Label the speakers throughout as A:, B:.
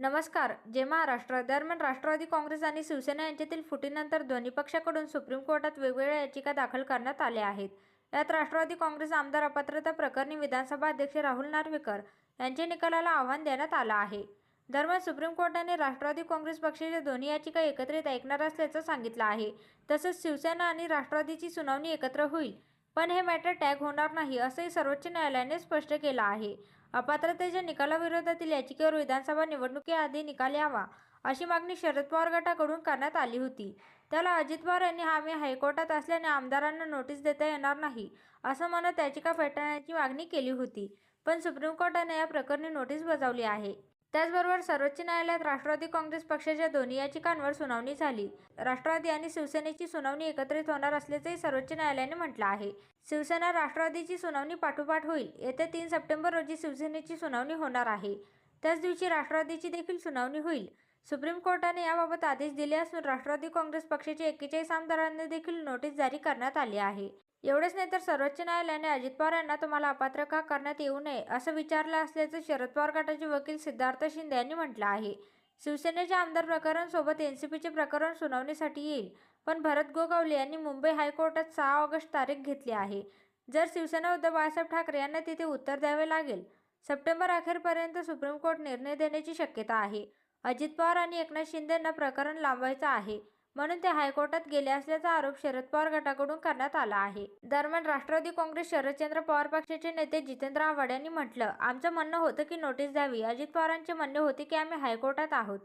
A: नमस्कार. जे महाराष्ट्र दरम्यान राष्ट्रवादी काँग्रेस आणि शिवसेना यांच्यातील फुटीनंतर दोन्ही पक्षाकडून सुप्रीम कोर्टात वेगवेगळ्या याचिका दाखल करण्यात आल्या आहेत. यात राष्ट्रवादी काँग्रेस आमदार अपात्रता प्रकरणी विधानसभा अध्यक्ष राहुल नार्वेकर यांच्या निकालाला आव्हान देण्यात आलं आहे. दरम्यान सुप्रीम कोर्टाने राष्ट्रवादी काँग्रेस पक्षाच्या दोन्ही याचिका एकत्रित ऐकणार असल्याचं सांगितलं आहे. तसंच शिवसेना आणि राष्ट्रवादीची सुनावणी एकत्र होईल. पण हे मॅटर टॅग होणार नाही असंही सर्वोच्च न्यायालयाने स्पष्ट केलं आहे. अपात्रतेच्या निकालाविरोधातील याचिकेवर विधानसभा निवडणुकीआधी निकाल यावा अशी मागणी शरद पवार गटाकडून करण्यात आली होती. त्याला अजित पवार यांनी हामी हायकोर्टात असल्याने आमदारांना नोटीस देता येणार नाही असं म्हणत याचिका फेटाळण्याची मागणी केली होती. पण सुप्रीम कोर्टाने या प्रकरणी नोटीस बजावली आहे. त्याचबरोबर सर्वोच्च न्यायालयात राष्ट्रवादी काँग्रेस पक्षाच्या दोन्ही याचिकांवर सुनावणी झाली. राष्ट्रवादी आणि शिवसेनेची सुनावणी एकत्रित होणार असल्याचंही सर्वोच्च न्यायालयाने म्हटलं आहे. शिवसेना राष्ट्रवादीची सुनावणी पाठोपाठ होईल. येत्या तीन सप्टेंबर रोजी शिवसेनेची सुनावणी होणार आहे. त्याच दिवशी राष्ट्रवादीची देखील सुनावणी होईल. सुप्रीम कोर्टाने याबाबत आदेश दिले असून राष्ट्रवादी काँग्रेस पक्षाच्या एक्केचाळीस आमदारांना देखील नोटीस जारी करण्यात आली आहे. एवढेच नाही तर सर्वोच्च न्यायालयाने अजित पवार यांना तुम्हाला अपात्र का करण्यात येऊ नये असं विचारलं असल्याचं शरद पवार गटाचे वकील सिद्धार्थ शिंदे यांनी म्हटलं आहे. शिवसेनेच्या आमदार प्रकरणसोबत एन सी पीचे प्रकरण सुनावणीसाठी येईल पण भरत गोगावले यांनी मुंबई हायकोर्टात सहा ऑगस्ट तारीख घेतली आहे. जर शिवसेना उद्धव बाळासाहेब ठाकरे यांना तिथे उत्तर द्यावे लागेल सप्टेंबर अखेरपर्यंत सुप्रीम कोर्ट निर्णय देण्याची शक्यता आहे. अजित पवार आणि एकनाथ शिंदेंना प्रकरण लांबवायचं आहे. म्हणून ते हायकोर्टात गेले असल्याचा आरोप शरद पवार गटाकडून करण्यात आला आहे. दरम्यान राष्ट्रवादी काँग्रेस शरदचंद्र पवार पक्षाचे नेते जितेंद्र आव्हाड यांनी म्हटलं आमचं म्हणणं होतं की नोटीस द्यावी. अजित पवारांचे म्हणणे होते की आम्ही हायकोर्टात आहोत.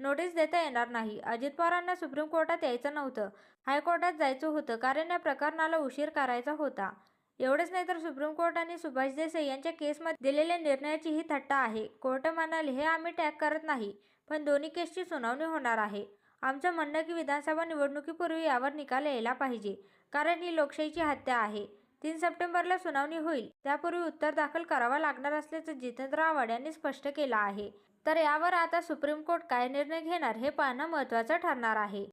A: नोटीस देता येणार नाही. अजित पवारांना सुप्रीम कोर्टात यायचं नव्हतं. हायकोर्टात जायचं होतं कारण या प्रकरणाला उशीर करायचा होता. एवढेच नाही तर सुप्रीम कोर्टाने सुभाष देसाई यांच्या केसमध्ये दिलेल्या निर्णयाची ही थट्टा आहे. कोर्ट म्हणाले हे आम्ही टॅग करत नाही पण दोन्ही केसची सुनावणी होणार आहे. आमचं म्हणणं की विधानसभा निवडणुकीपूर्वी यावर निकाल यायला पाहिजे कारण ही लोकशाहीची हत्या आहे. तीन सप्टेंबरला सुनावणी होईल. त्यापूर्वी उत्तर दाखल करावा लागणार असल्याचं जितेंद्र आव्हाड यांनी स्पष्ट केलं आहे. तर यावर आता सुप्रीम कोर्ट काय निर्णय घेणार हे पाहणं महत्त्वाचं ठरणार आहे.